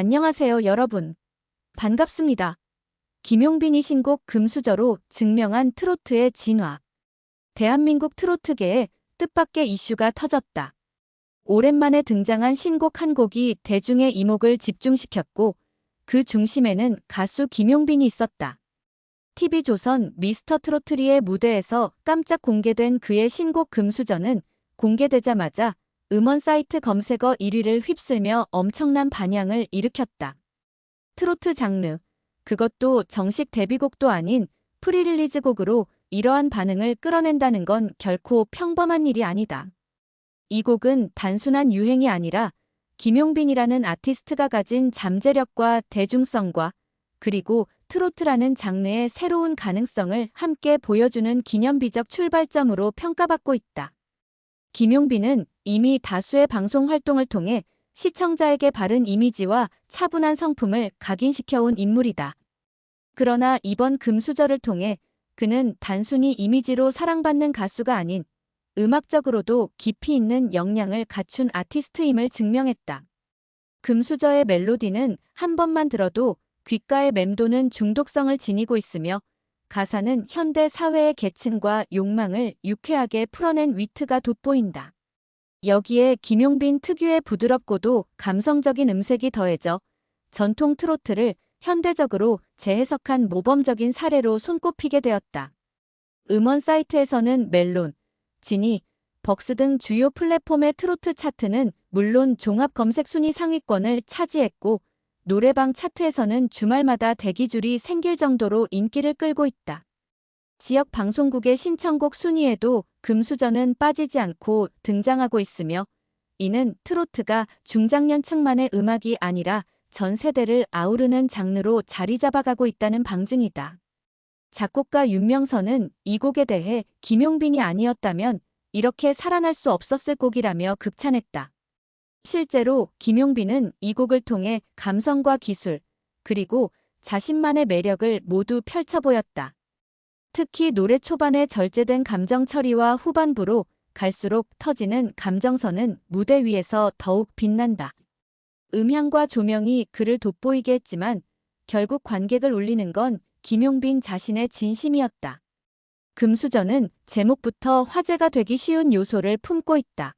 안녕하세요, 여러분. 반갑습니다. 김용빈이 신곡 금수저로 증명한 트로트의 진화. 대한민국 트로트계에 뜻밖의 이슈가 터졌다. 오랜만에 등장한 신곡 한 곡이 대중의 이목을 집중시켰고 그 중심에는 가수 김용빈이 있었다. TV조선 미스터 트로트리의 무대에서 깜짝 공개된 그의 신곡 금수저는 공개되자마자 음원 사이트 검색어 1위를 휩쓸며 엄청난 반향을 일으켰다. 트로트 장르, 그것도 정식 데뷔곡도 아닌 프리릴리즈 곡으로 이러한 반응을 끌어낸다는 건 결코 평범한 일이 아니다. 이 곡은 단순한 유행이 아니라 김용빈이라는 아티스트가 가진 잠재력과 대중성과 그리고 트로트라는 장르의 새로운 가능성을 함께 보여주는 기념비적 출발점으로 평가받고 있다. 김용빈은 이미 다수의 방송 활동을 통해 시청자에게 바른 이미지와 차분한 성품을 각인시켜온 인물이다. 그러나 이번 금수저를 통해 그는 단순히 이미지로 사랑받는 가수가 아닌 음악적으로도 깊이 있는 역량을 갖춘 아티스트임을 증명했다. 금수저의 멜로디는 한 번만 들어도 귓가에 맴도는 중독성을 지니고 있으며 가사는 현대 사회의 계층과 욕망을 유쾌하게 풀어낸 위트가 돋보인다. 여기에 김용빈 특유의 부드럽고도 감성적인 음색이 더해져 전통 트로트를 현대적으로 재해석한 모범적인 사례로 손꼽히게 되었다. 음원 사이트에서는 멜론, 지니, 벅스 등 주요 플랫폼의 트로트 차트는 물론 종합 검색 순위 상위권을 차지했고 노래방 차트에서는 주말마다 대기줄이 생길 정도로 인기를 끌고 있다. 지역 방송국의 신청곡 순위에도 금수저는 빠지지 않고 등장하고 있으며 이는 트로트가 중장년층만의 음악이 아니라 전 세대를 아우르는 장르로 자리 잡아가고 있다는 방증이다. 작곡가 윤명선은 이 곡에 대해 김용빈이 아니었다면 이렇게 살아날 수 없었을 곡이라며 극찬했다. 실제로 김용빈은 이 곡을 통해 감성과 기술, 그리고 자신만의 매력을 모두 펼쳐 보였다. 특히 노래 초반에 절제된 감정 처리와 후반부로 갈수록 터지는 감정선은 무대 위에서 더욱 빛난다. 음향과 조명이 그를 돋보이게 했지만 결국 관객을 울리는 건 김용빈 자신의 진심이었다. 금수저는 제목부터 화제가 되기 쉬운 요소를 품고 있다.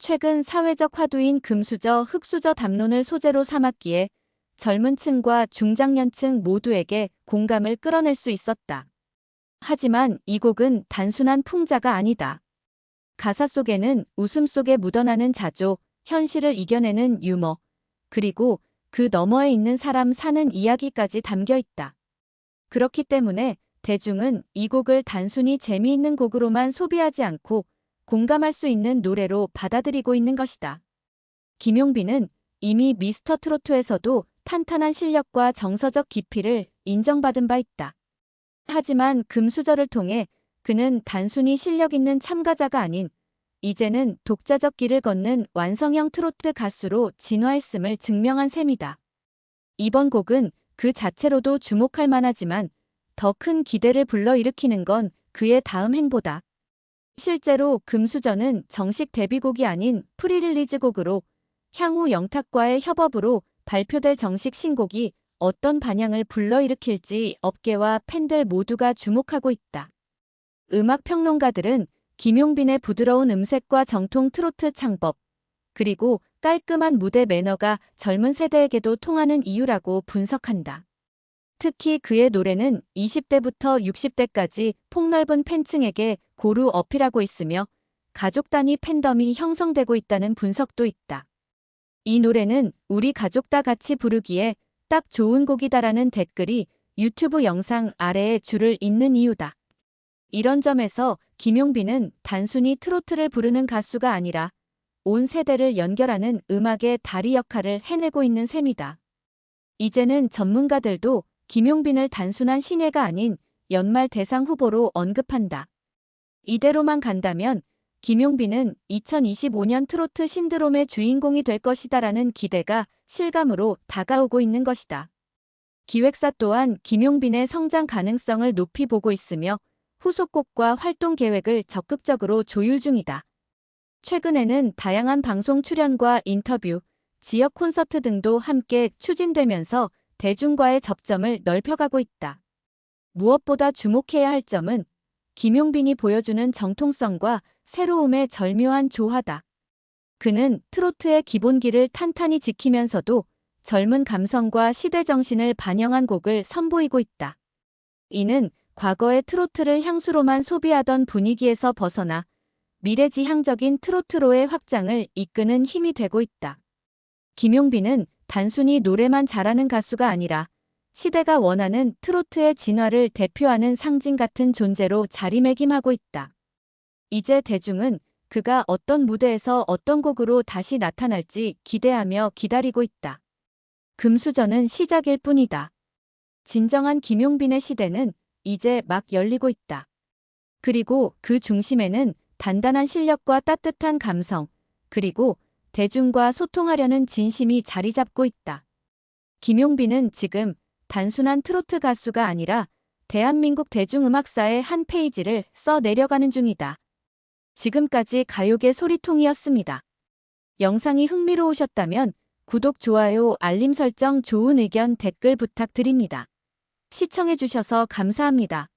최근 사회적 화두인 금수저 흑수저 담론을 소재로 삼았기에 젊은 층과 중장년층 모두에게 공감을 끌어낼 수 있었다. 하지만 이 곡은 단순한 풍자가 아니다. 가사 속에는 웃음 속에 묻어나는 자조, 현실을 이겨내는 유머, 그리고 그 너머에 있는 사람 사는 이야기까지 담겨 있다. 그렇기 때문에 대중은 이 곡을 단순히 재미있는 곡으로만 소비하지 않고 공감할 수 있는 노래로 받아들이고 있는 것이다. 김용빈은 이미 미스터 트로트에서도 탄탄한 실력과 정서적 깊이를 인정받은 바 있다. 하지만 금수저를 통해 그는 단순히 실력 있는 참가자가 아닌 이제는 독자적 길을 걷는 완성형 트로트 가수로 진화했음을 증명한 셈이다. 이번 곡은 그 자체로도 주목할 만하지만 더 큰 기대를 불러일으키는 건 그의 다음 행보다. 실제로 금수저는 정식 데뷔곡이 아닌 프리릴리즈 곡으로 향후 영탁과의 협업으로 발표될 정식 신곡이 어떤 반향을 불러일으킬지 업계와 팬들 모두가 주목하고 있다. 음악 평론가들은 김용빈의 부드러운 음색과 정통 트로트 창법, 그리고 깔끔한 무대 매너가 젊은 세대에게도 통하는 이유라고 분석한다. 특히 그의 노래는 20대부터 60대까지 폭넓은 팬층에게 고루 어필하고 있으며 가족 단위 팬덤이 형성되고 있다는 분석도 있다. 이 노래는 우리 가족 다 같이 부르기에 딱 좋은 곡이다라는 댓글이 유튜브 영상 아래에 줄을 잇는 이유다. 이런 점에서 김용빈은 단순히 트로트를 부르는 가수가 아니라 온 세대를 연결하는 음악의 다리 역할을 해내고 있는 셈이다. 이제는 전문가들도 김용빈을 단순한 신예가 아닌 연말 대상 후보로 언급한다. 이대로만 간다면 김용빈은 2025년 트로트 신드롬의 주인공이 될 것이다라는 기대가 실감으로 다가오고 있는 것이다. 기획사 또한 김용빈의 성장 가능성을 높이 보고 있으며 후속곡과 활동 계획을 적극적으로 조율 중이다. 최근에는 다양한 방송 출연과 인터뷰, 지역 콘서트 등도 함께 추진되면서 대중과의 접점을 넓혀가고 있다. 무엇보다 주목해야 할 점은 김용빈이 보여주는 정통성과 새로움의 절묘한 조화다. 그는 트로트의 기본기를 탄탄히 지키면서도 젊은 감성과 시대 정신을 반영한 곡을 선보이고 있다. 이는 과거의 트로트를 향수로만 소비하던 분위기에서 벗어나 미래지향적인 트로트로의 확장을 이끄는 힘이 되고 있다. 김용빈은 단순히 노래만 잘하는 가수가 아니라 시대가 원하는 트로트의 진화를 대표하는 상징 같은 존재로 자리매김하고 있다. 이제 대중은 그가 어떤 무대에서 어떤 곡으로 다시 나타날지 기대하며 기다리고 있다. 금수저는 시작일 뿐이다. 진정한 김용빈의 시대는 이제 막 열리고 있다. 그리고 그 중심에는 단단한 실력과 따뜻한 감성, 그리고 대중과 소통하려는 진심이 자리 잡고 있다. 김용빈은 지금 단순한 트로트 가수가 아니라 대한민국 대중음악사의 한 페이지를 써 내려가는 중이다. 지금까지 가요계 소리통이었습니다. 영상이 흥미로우셨다면 구독, 좋아요, 알림 설정, 좋은 의견, 댓글 부탁드립니다. 시청해주셔서 감사합니다.